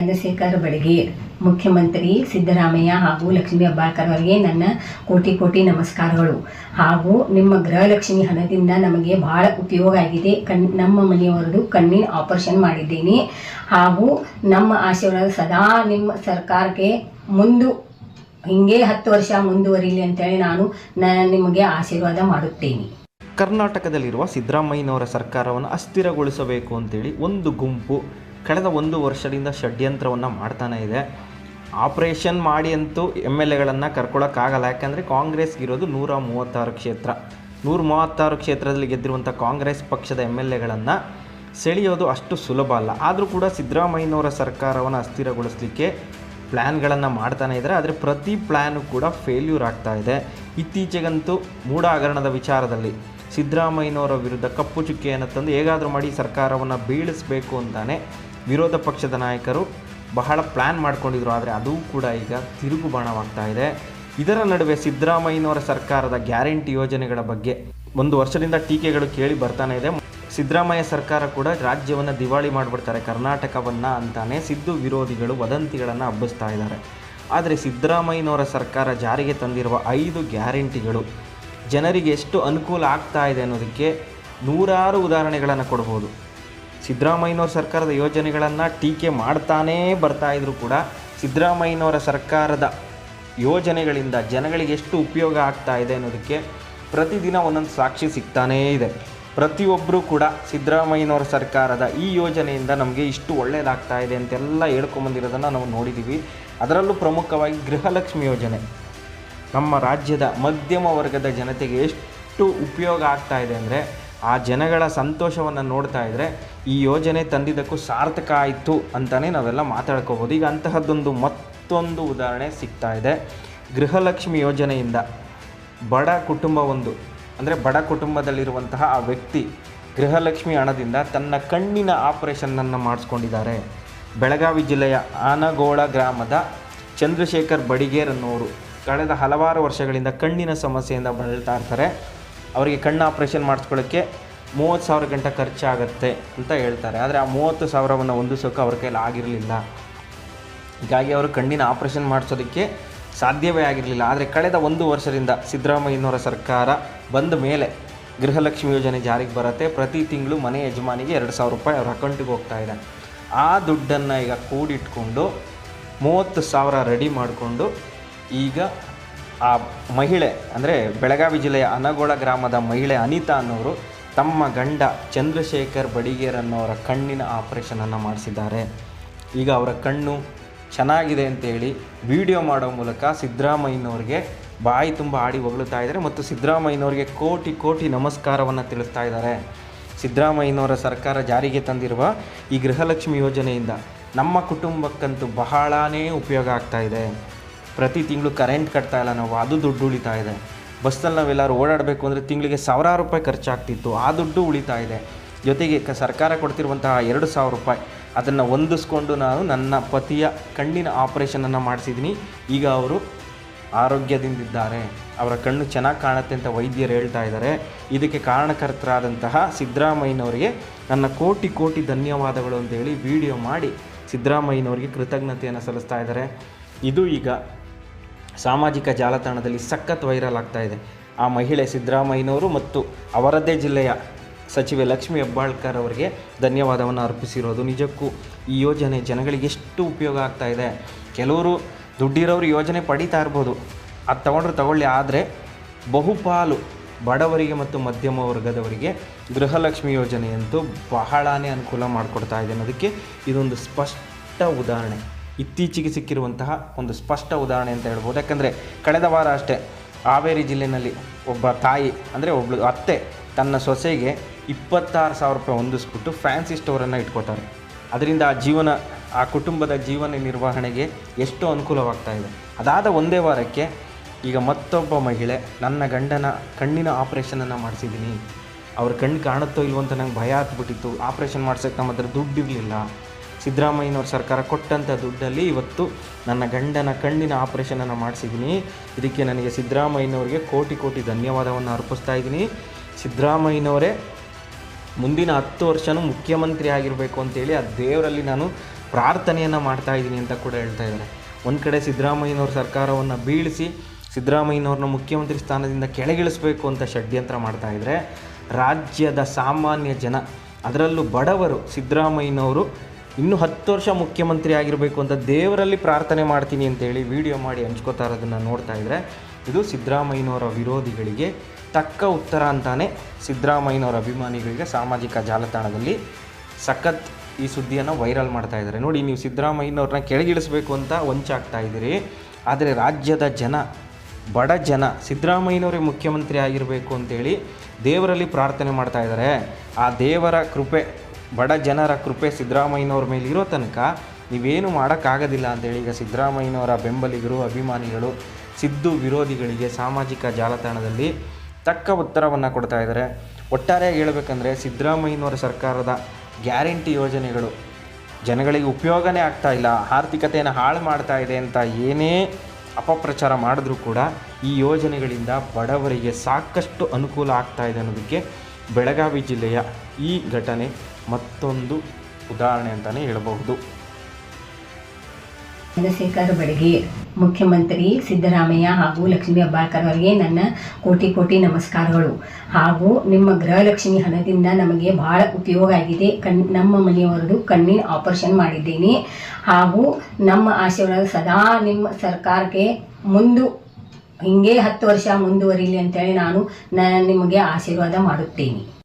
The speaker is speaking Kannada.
ಚಂದ್ರಶೇಖರ್ ಬಡಿಗೆ ಮುಖ್ಯಮಂತ್ರಿ ಸಿದ್ದರಾಮಯ್ಯ ಹಾಗೂ ಲಕ್ಷ್ಮೀ ಹೆಬ್ಬಾಳ್ಕರ್ ಅವರಿಗೆ ನನ್ನ ಕೋಟಿ ಕೋಟಿ ನಮಸ್ಕಾರಗಳು. ಹಾಗೂ ನಿಮ್ಮ ಗೃಹಲಕ್ಷ್ಮಿ ಹಣದಿಂದ ನಮಗೆ ಬಹಳ ಉಪಯೋಗ ಆಗಿದೆ. ಕಣ್, ನಮ್ಮ ಮನೆಯವರದು ಕಣ್ಣಿನ ಆಪರೇಷನ್ ಮಾಡಿದ್ದೇನೆ. ಹಾಗೂ ನಮ್ಮ ಆಶೀರ್ವಾದ ಸದಾ ನಿಮ್ಮ ಸರ್ಕಾರಕ್ಕೆ ಮುಂದು, ಹಿಂಗೆ ಹತ್ತು ವರ್ಷ ಮುಂದುವರಿಲಿ ಅಂತೇಳಿ ನಾನು ನಿಮಗೆ ಆಶೀರ್ವಾದ ಮಾಡುತ್ತೇನೆ. ಕರ್ನಾಟಕದಲ್ಲಿರುವ ಸಿದ್ದರಾಮಯ್ಯನವರ ಸರ್ಕಾರವನ್ನು ಅಸ್ಥಿರಗೊಳಿಸಬೇಕು ಅಂತೇಳಿ ಒಂದು ಗುಂಪು ಕಳೆದ ಒಂದು ವರ್ಷದಿಂದ ಷಡ್ಯಂತ್ರವನ್ನು ಮಾಡ್ತಾನೆ ಇದೆ. ಆಪರೇಷನ್ ಮಾಡಿ ಅಂತೂ ಎಂ ಎಲ್ ಎಗಳನ್ನು ಕರ್ಕೊಳ್ಳೋಕ್ಕಾಗಲ್ಲ ಯಾಕಂದರೆ ಕಾಂಗ್ರೆಸ್ಗಿರೋದು ನೂರ ಮೂವತ್ತಾರು ಕ್ಷೇತ್ರ. ನೂರ ಮೂವತ್ತಾರು ಕ್ಷೇತ್ರದಲ್ಲಿ ಗೆದ್ದಿರುವಂಥ ಕಾಂಗ್ರೆಸ್ ಪಕ್ಷದ ಎಂ ಎಲ್ ಎಗಳನ್ನು ಸೆಳೆಯೋದು ಅಷ್ಟು ಸುಲಭ ಅಲ್ಲ. ಆದರೂ ಕೂಡ ಸಿದ್ದರಾಮಯ್ಯನವರ ಸರ್ಕಾರವನ್ನು ಅಸ್ಥಿರಗೊಳಿಸಲಿಕ್ಕೆ ಪ್ಲ್ಯಾನ್ಗಳನ್ನು ಮಾಡ್ತಾನೆ ಇದ್ದಾರೆ. ಆದರೆ ಪ್ರತಿ ಪ್ಲ್ಯಾನು ಕೂಡ ಫೇಲ್ಯೂರ್ ಆಗ್ತಾ ಇದೆ. ಇತ್ತೀಚೆಗಂತೂ ಮೂಢ ಹಗರಣದ ವಿಚಾರದಲ್ಲಿ ಸಿದ್ದರಾಮಯ್ಯನವರ ವಿರುದ್ಧ ಕಪ್ಪು ಚುಕ್ಕೆಯನ್ನು ತಂದು ಹೇಗಾದರೂ ಮಾಡಿ ಸರ್ಕಾರವನ್ನು ಬೀಳಿಸಬೇಕು ಅಂತಾನೆ ವಿರೋಧ ಪಕ್ಷದ ನಾಯಕರು ಬಹಳ ಪ್ಲ್ಯಾನ್ ಮಾಡ್ಕೊಂಡಿದ್ರು, ಆದರೆ ಅದು ಕೂಡ ಈಗ ತಿರುಗು ಬಾಣವಾಗ್ತಾ ಇದೆ. ಇದರ ನಡುವೆ ಸಿದ್ದರಾಮಯ್ಯನವರ ಸರ್ಕಾರದ ಗ್ಯಾರಂಟಿ ಯೋಜನೆಗಳ ಬಗ್ಗೆ ಒಂದು ವರ್ಷದಿಂದ ಟೀಕೆಗಳು ಕೇಳಿ ಬರ್ತಾನೆ ಇದೆ. ಸಿದ್ದರಾಮಯ್ಯ ಸರ್ಕಾರ ಕೂಡ ರಾಜ್ಯವನ್ನು ದಿವಾಳಿ ಮಾಡಿಬಿಡ್ತಾರೆ, ಕರ್ನಾಟಕವನ್ನು ಅಂತಾನೆ ಸಿದ್ದು ವಿರೋಧಿಗಳು ವದಂತಿಗಳನ್ನು ಹಬ್ಬಿಸ್ತಾ ಇದ್ದಾರೆ. ಆದರೆ ಸಿದ್ದರಾಮಯ್ಯನವರ ಸರ್ಕಾರ ಜಾರಿಗೆ ತಂದಿರುವ ಐದು ಗ್ಯಾರಂಟಿಗಳು ಜನರಿಗೆ ಎಷ್ಟು ಅನುಕೂಲ ಆಗ್ತಾ ಇದೆ ಅನ್ನೋದಕ್ಕೆ ನೂರಾರು ಉದಾಹರಣೆಗಳನ್ನು ಕೊಡ್ಬೋದು. ಸಿದ್ದರಾಮಯ್ಯನವರ ಸರ್ಕಾರದ ಯೋಜನೆಗಳನ್ನು ಟೀಕೆ ಮಾಡ್ತಾನೇ ಬರ್ತಾ ಇದ್ರು ಕೂಡ ಸಿದ್ದರಾಮಯ್ಯನವರ ಸರ್ಕಾರದ ಯೋಜನೆಗಳಿಂದ ಜನಗಳಿಗೆ ಎಷ್ಟು ಉಪಯೋಗ ಆಗ್ತಾ ಇದೆ ಅನ್ನೋದಕ್ಕೆ ಪ್ರತಿದಿನ ಒಂದೊಂದು ಸಾಕ್ಷಿ ಸಿಗ್ತಾನೇ ಇದೆ. ಪ್ರತಿಯೊಬ್ಬರೂ ಕೂಡ ಸಿದ್ದರಾಮಯ್ಯನವರ ಸರ್ಕಾರದ ಈ ಯೋಜನೆಯಿಂದ ನಮಗೆ ಇಷ್ಟು ಒಳ್ಳೆಯದಾಗ್ತಾ ಇದೆ ಅಂತೆಲ್ಲ ಹೇಳ್ಕೊಂಬಂದಿರೋದನ್ನು ನಾವು ನೋಡಿದ್ದೀವಿ ಅದರಲ್ಲೂ ಪ್ರಮುಖವಾಗಿ ಗೃಹಲಕ್ಷ್ಮಿ ಯೋಜನೆ. ನಮ್ಮ ರಾಜ್ಯದ ಮಧ್ಯಮ ವರ್ಗದ ಜನತೆಗೆ ಎಷ್ಟು ಉಪಯೋಗ ಆಗ್ತಾ ಇದೆ ಅಂದರೆ ಆ ಜನಗಳ ಸಂತೋಷವನ್ನು ನೋಡ್ತಾ ಇದ್ದರೆ ಈ ಯೋಜನೆ ತಂದಿದ್ದಕ್ಕೂ ಸಾರ್ಥಕ ಆಯಿತು ಅಂತಲೇ ನಾವೆಲ್ಲ ಮಾತಾಡ್ಕೋಬೋದು. ಈಗ ಅಂತಹದ್ದೊಂದು ಮತ್ತೊಂದು ಉದಾಹರಣೆ ಸಿಗ್ತಾ ಇದೆ. ಗೃಹಲಕ್ಷ್ಮಿ ಯೋಜನೆಯಿಂದ ಬಡ ಕುಟುಂಬ ಒಂದು, ಅಂದರೆ ಬಡ ಕುಟುಂಬದಲ್ಲಿರುವಂತಹ ಆ ವ್ಯಕ್ತಿ ಗೃಹಲಕ್ಷ್ಮಿ ಹಣದಿಂದ ತನ್ನ ಕಣ್ಣಿನ ಆಪರೇಷನ್ನನ್ನು ಮಾಡಿಸ್ಕೊಂಡಿದ್ದಾರೆ. ಬೆಳಗಾವಿ ಜಿಲ್ಲೆಯ ಆನಗೋಳ ಗ್ರಾಮದ ಚಂದ್ರಶೇಖರ್ ಬಡಿಗೇರ್ ಅನ್ನೋರು ಕಳೆದ ಹಲವಾರು ವರ್ಷಗಳಿಂದ ಕಣ್ಣಿನ ಸಮಸ್ಯೆಯಿಂದ ಬಳಲ್ತಾ ಇರ್ತಾರೆ. ಅವರಿಗೆ ಕಣ್ಣು ಆಪ್ರೇಷನ್ ಮಾಡಿಸ್ಕೊಳ್ಳೋಕ್ಕೆ ಮೂವತ್ತು ಸಾವಿರ ಗಂಟೆ ಖರ್ಚಾಗತ್ತೆ ಅಂತ ಹೇಳ್ತಾರೆ. ಆದರೆ ಆ ಮೂವತ್ತು ಸಾವಿರವನ್ನು ಹೊಂದಿಸೋಕೆ ಅವ್ರ ಕೈಯಲ್ಲಿ ಆಗಿರಲಿಲ್ಲ. ಹೀಗಾಗಿ ಅವರು ಕಣ್ಣಿನ ಆಪರೇಷನ್ ಮಾಡಿಸೋದಕ್ಕೆ ಸಾಧ್ಯವೇ ಆಗಿರಲಿಲ್ಲ. ಆದರೆ ಕಳೆದ ಒಂದು ವರ್ಷದಿಂದ ಸಿದ್ದರಾಮಯ್ಯನವರ ಸರ್ಕಾರ ಬಂದ ಮೇಲೆ ಗೃಹಲಕ್ಷ್ಮಿ ಯೋಜನೆ ಜಾರಿಗೆ ಬರುತ್ತೆ. ಪ್ರತಿ ತಿಂಗಳು ಮನೆ ಯಜಮಾನಿಗೆ ಎರಡು ಸಾವಿರ ರೂಪಾಯಿ ಅವ್ರ ಅಕೌಂಟಿಗೆ ಹೋಗ್ತಾ ಇದೆ. ಆ ದುಡ್ಡನ್ನು ಈಗ ಕೂಡಿಟ್ಕೊಂಡು ಮೂವತ್ತು ಸಾವಿರ ರೆಡಿ ಮಾಡಿಕೊಂಡು ಈಗ ಆ ಮಹಿಳೆ, ಅಂದರೆ ಬೆಳಗಾವಿ ಜಿಲ್ಲೆಯ ಅನಗೋಳ ಗ್ರಾಮದ ಮಹಿಳೆ ಅನಿತಾ ಅನ್ನೋರು ತಮ್ಮ ಗಂಡ ಚಂದ್ರಶೇಖರ್ ಬಡಿಗೇರ್ ಅನ್ನೋರ ಕಣ್ಣಿನ ಆಪರೇಷನನ್ನು ಮಾಡಿಸಿದ್ದಾರೆ. ಈಗ ಅವರ ಕಣ್ಣು ಚೆನ್ನಾಗಿದೆ ಅಂತೇಳಿ ವಿಡಿಯೋ ಮಾಡೋ ಮೂಲಕ ಸಿದ್ದರಾಮಯ್ಯನವ್ರಿಗೆ ಬಾಯಿ ತುಂಬ ಆಡಿ ಹೊಗಳುತ್ತಾ ಇದ್ದಾರೆ ಮತ್ತು ಸಿದ್ದರಾಮಯ್ಯನವ್ರಿಗೆ ಕೋಟಿ ಕೋಟಿ ನಮಸ್ಕಾರವನ್ನು ತಿಳಿಸ್ತಾ ಇದ್ದಾರೆ. ಸಿದ್ದರಾಮಯ್ಯನವರ ಸರ್ಕಾರ ಜಾರಿಗೆ ತಂದಿರುವ ಈ ಗೃಹಲಕ್ಷ್ಮಿ ಯೋಜನೆಯಿಂದ ನಮ್ಮ ಕುಟುಂಬಕ್ಕಂತೂ ಬಹಳನೇ ಉಪಯೋಗ ಆಗ್ತಾ ಇದೆ. ಪ್ರತಿ ತಿಂಗಳು ಕರೆಂಟ್ ಕಟ್ತಾ ಇಲ್ಲ, ನಾವು ಅದು ದುಡ್ಡು ಉಳಿತಾ ಇದೆ. ಬಸ್ಸಲ್ಲಿ ನಾವೆಲ್ಲರೂ ಓಡಾಡಬೇಕು ಅಂದರೆ ತಿಂಗಳಿಗೆ ಸಾವಿರಾರು ರೂಪಾಯಿ ಖರ್ಚಾಗ್ತಿತ್ತು, ಆ ದುಡ್ಡು ಉಳಿತಾ ಇದೆ. ಜೊತೆಗೆ ಕ ಸರ್ಕಾರ ಕೊಡ್ತಿರುವಂತಹ ಎರಡು ಸಾವಿರ ರೂಪಾಯಿ, ಅದನ್ನು ಹೊಂದಿಸ್ಕೊಂಡು ನಾನು ನನ್ನ ಪತಿಯ ಕಣ್ಣಿನ ಆಪರೇಷನನ್ನು ಮಾಡಿಸಿದ್ದೀನಿ. ಈಗ ಅವರು ಆರೋಗ್ಯದಿಂದಿದ್ದಾರೆ. ಅವರ ಕಣ್ಣು ಚೆನ್ನಾಗಿ ಕಾಣುತ್ತೆ ಅಂತ ವೈದ್ಯರು ಹೇಳ್ತಾ ಇದ್ದಾರೆ. ಇದಕ್ಕೆ ಕಾರಣಕರ್ತರಾದಂತಹ ಸಿದ್ದರಾಮಯ್ಯನವರಿಗೆ ನನ್ನ ಕೋಟಿ ಕೋಟಿ ಧನ್ಯವಾದಗಳು ಅಂತೇಳಿ ವಿಡಿಯೋ ಮಾಡಿ ಸಿದ್ದರಾಮಯ್ಯನವರಿಗೆ ಕೃತಜ್ಞತೆಯನ್ನು ಸಲ್ಲಿಸ್ತಾ ಇದ್ದಾರೆ. ಇದು ಈಗ ಸಾಮಾಜಿಕ ಜಾಲತಾಣದಲ್ಲಿ ಸಖತ್ ವೈರಲ್ ಆಗ್ತಾ ಇದೆ. ಆ ಮಹಿಳೆ ಸಿದ್ದರಾಮಯ್ಯನವರು ಮತ್ತು ಅವರದ್ದೇ ಜಿಲ್ಲೆಯ ಸಚಿವೆ ಲಕ್ಷ್ಮಿ ಹೆಬ್ಬಾಳ್ಕರ್ ಅವರಿಗೆ ಧನ್ಯವಾದವನ್ನು ಅರ್ಪಿಸಿರೋದು. ನಿಜಕ್ಕೂ ಈ ಯೋಜನೆ ಜನಗಳಿಗೆ ಎಷ್ಟು ಉಪಯೋಗ ಆಗ್ತಾ ಇದೆ. ಕೆಲವರು ದುಡ್ಡಿರೋರು ಯೋಜನೆ ಪಡೀತಾ ಇರ್ಬೋದು. ಅದು ತಗೊಂಡ್ರೆ ತಗೊಳ್ಳಿ, ಆದರೆ ಬಹುಪಾಲು ಬಡವರಿಗೆ ಮತ್ತು ಮಧ್ಯಮ ವರ್ಗದವರಿಗೆ ಗೃಹಲಕ್ಷ್ಮಿ ಯೋಜನೆಯಂತೂ ಬಹಳನೇ ಅನುಕೂಲ ಮಾಡಿಕೊಡ್ತಾ ಇದೆ ಅನ್ನೋದಕ್ಕೆ ಇದೊಂದು ಸ್ಪಷ್ಟ ಉದಾಹರಣೆ. ಇತ್ತೀಚೆಗೆ ಸಿಕ್ಕಿರುವಂತಹ ಒಂದು ಸ್ಪಷ್ಟ ಉದಾಹರಣೆ ಅಂತ ಹೇಳ್ಬೋದು. ಯಾಕಂದರೆ ಕಳೆದ ವಾರ ಅಷ್ಟೇ ಹಾವೇರಿ ಜಿಲ್ಲೆಯಲ್ಲಿ ಒಬ್ಬ ತಾಯಿ, ಅಂದರೆ ಒಬ್ಬಳು ಅತ್ತೆ, ತನ್ನ ಸೊಸೆಗೆ ಇಪ್ಪತ್ತಾರು ಸಾವಿರ ರೂಪಾಯಿ ಹೊಂದಿಸ್ಬಿಟ್ಟು ಫ್ಯಾನ್ಸಿ ಸ್ಟೋರನ್ನು ಇಟ್ಕೋತಾರೆ. ಅದರಿಂದ ಆ ಜೀವನ, ಆ ಕುಟುಂಬದ ಜೀವನ ನಿರ್ವಹಣೆಗೆ ಎಷ್ಟು ಅನುಕೂಲವಾಗ್ತಾ ಇದೆ. ಅದಾದ ಒಂದೇ ವಾರಕ್ಕೆ ಈಗ ಮತ್ತೊಬ್ಬ ಮಹಿಳೆ ನನ್ನ ಗಂಡನ ಕಣ್ಣಿನ ಆಪ್ರೇಷನನ್ನು ಮಾಡಿಸಿದ್ದೀನಿ. ಅವ್ರ ಕಣ್ಣು ಕಾಣುತ್ತೋ ಇಲ್ವೋ ಅಂತ ನಂಗೆ ಭಯ ಹತ್ಬಿಟ್ಟಿತ್ತು ಆಪ್ರೇಷನ್ ಮಾಡ್ಸೋಕ್ಕೆ ನಮ್ಮ ಹತ್ರ ದುಡ್ಡು ಇರಲಿಲ್ಲ ಸಿದ್ದರಾಮಯ್ಯನವ್ರ ಸರ್ಕಾರ ಕೊಟ್ಟಂಥ ದುಡ್ಡಲ್ಲಿ ಇವತ್ತು ನನ್ನ ಗಂಡನ ಕಣ್ಣಿನ ಆಪ್ರೇಷನನ್ನು ಮಾಡಿಸಿದ್ದೀನಿ. ಇದಕ್ಕೆ ನನಗೆ ಸಿದ್ದರಾಮಯ್ಯನವ್ರಿಗೆ ಕೋಟಿ ಕೋಟಿ ಧನ್ಯವಾದವನ್ನು ಅರ್ಪಿಸ್ತಾ ಇದ್ದೀನಿ. ಸಿದ್ದರಾಮಯ್ಯನವರೇ, ಮುಂದಿನ ಹತ್ತು ವರ್ಷನೂ ಮುಖ್ಯಮಂತ್ರಿ ಆಗಿರಬೇಕು ಅಂತೇಳಿ ಆ ದೇವರಲ್ಲಿ ನಾನು ಪ್ರಾರ್ಥನೆಯನ್ನು ಮಾಡ್ತಾ ಇದ್ದೀನಿ ಅಂತ ಕೂಡ ಹೇಳ್ತಾ ಇದ್ದಾರೆ. ಒಂದು ಕಡೆ ಸಿದ್ದರಾಮಯ್ಯನವ್ರ ಸರ್ಕಾರವನ್ನು ಬೀಳಿಸಿ ಸಿದ್ದರಾಮಯ್ಯನವ್ರನ್ನ ಮುಖ್ಯಮಂತ್ರಿ ಸ್ಥಾನದಿಂದ ಕೆಳಗಿಳಿಸಬೇಕು ಅಂತ ಷಡ್ಯಂತ್ರ ಮಾಡ್ತಾ ಇದ್ದಾರೆ ರಾಜ್ಯದ ಸಾಮಾನ್ಯ ಜನ, ಅದರಲ್ಲೂ ಬಡವರು ಸಿದ್ದರಾಮಯ್ಯನವರು ಇನ್ನೂ ಹತ್ತು ವರ್ಷ ಮುಖ್ಯಮಂತ್ರಿ ಆಗಿರಬೇಕು ಅಂತ ದೇವರಲ್ಲಿ ಪ್ರಾರ್ಥನೆ ಮಾಡ್ತೀನಿ ಅಂತೇಳಿ ವಿಡಿಯೋ ಮಾಡಿ ಹಂಚ್ಕೋತಾ ಇರೋದನ್ನು ನೋಡ್ತಾ ಇದ್ದರೆ ಇದು ಸಿದ್ದರಾಮಯ್ಯನವರ ವಿರೋಧಿಗಳಿಗೆ ತಕ್ಕ ಉತ್ತರ ಅಂತಾನೆ ಸಿದ್ದರಾಮಯ್ಯನವರ ಅಭಿಮಾನಿಗಳಿಗೆ ಸಾಮಾಜಿಕ ಜಾಲತಾಣದಲ್ಲಿ ಸಖತ್ ಈ ಸುದ್ದಿಯನ್ನು ವೈರಲ್ ಮಾಡ್ತಾ ಇದ್ದಾರೆ. ನೋಡಿ, ನೀವು ಸಿದ್ದರಾಮಯ್ಯನವ್ರನ್ನ ಕೆಳಗಿಳಿಸಬೇಕು ಅಂತ ವಂಚಾಗ್ತಾ ಇದ್ದೀರಿ. ಆದರೆ ರಾಜ್ಯದ ಜನ, ಬಡ ಜನ ಸಿದ್ದರಾಮಯ್ಯನವರೇ ಮುಖ್ಯಮಂತ್ರಿ ಆಗಿರಬೇಕು ಅಂತೇಳಿ ದೇವರಲ್ಲಿ ಪ್ರಾರ್ಥನೆ ಮಾಡ್ತಾ ಇದ್ದಾರೆ. ಆ ದೇವರ ಕೃಪೆ ಬಡ ಜನರ ಕೃಪೆ ಸಿದ್ದರಾಮಯ್ಯನವ್ರ ಮೇಲೆ ಇರೋ ತನಕ ನೀವೇನು ಮಾಡೋಕ್ಕಾಗೋದಿಲ್ಲ ಅಂತೇಳಿ ಈಗ ಸಿದ್ದರಾಮಯ್ಯನವರ ಬೆಂಬಲಿಗರು, ಅಭಿಮಾನಿಗಳು, ಸಿದ್ದು ವಿರೋಧಿಗಳಿಗೆ ಸಾಮಾಜಿಕ ಜಾಲತಾಣದಲ್ಲಿ ತಕ್ಕ ಉತ್ತರವನ್ನು ಕೊಡ್ತಾ ಇದ್ದಾರೆ. ಒಟ್ಟಾರೆಯಾಗಿ ಹೇಳಬೇಕಂದ್ರೆ ಸಿದ್ದರಾಮಯ್ಯನವರ ಸರ್ಕಾರದ ಗ್ಯಾರಂಟಿ ಯೋಜನೆಗಳು ಜನಗಳಿಗೆ ಉಪಯೋಗನೇ ಆಗ್ತಾ ಇಲ್ಲ. ಆರ್ಥಿಕತೆಯನ್ನು ಹಾಳು ಮಾಡ್ತಾ ಇದೆ ಅಂತ ಏನೇ ಅಪಪ್ರಚಾರ ಮಾಡಿದ್ರೂ ಕೂಡ ಈ ಯೋಜನೆಗಳಿಂದ ಬಡವರಿಗೆ ಸಾಕಷ್ಟು ಅನುಕೂಲ ಆಗ್ತಾ ಇದೆ ಅನ್ನೋದಕ್ಕೆ ಬೆಳಗಾವಿ ಜಿಲ್ಲೆಯ ಈ ಘಟನೆ ಮತ್ತೊಂದು ಉದಾಹರಣೆ ಅಂತಲೇ ಹೇಳಬಹುದು. ಚಂದ್ರಶೇಖರ್ ಬಡಗಿ, ಮುಖ್ಯಮಂತ್ರಿ ಸಿದ್ದರಾಮಯ್ಯ ಹಾಗೂ ಲಕ್ಷ್ಮೀ ಹೆಬ್ಬಾಳ್ಕರ್ ಅವರಿಗೆ ನನ್ನ ಕೋಟಿ ಕೋಟಿ ನಮಸ್ಕಾರಗಳು. ಹಾಗೂ ನಿಮ್ಮ ಗೃಹಲಕ್ಷ್ಮಿ ಹಣದಿಂದ ನಮಗೆ ಬಹಳ ಉಪಯೋಗ ಆಗಿದೆ. ಕಣ್, ನಮ್ಮ ಮನೆಯವರದು ಕಣ್ಣಿನ ಆಪರೇಷನ್ ಮಾಡಿದ್ದೀನಿ. ಹಾಗೂ ನಮ್ಮ ಆಶೀರ್ವಾದ ಸದಾ ನಿಮ್ಮ ಸರ್ಕಾರಕ್ಕೆ ಮುಂದು, ಹಿಂಗೆ ಹತ್ತು ವರ್ಷ ಮುಂದುವರಿಲಿ ಅಂತೇಳಿ ನಾನು ನಿಮಗೆ ಆಶೀರ್ವಾದ ಮಾಡುತ್ತೇನೆ.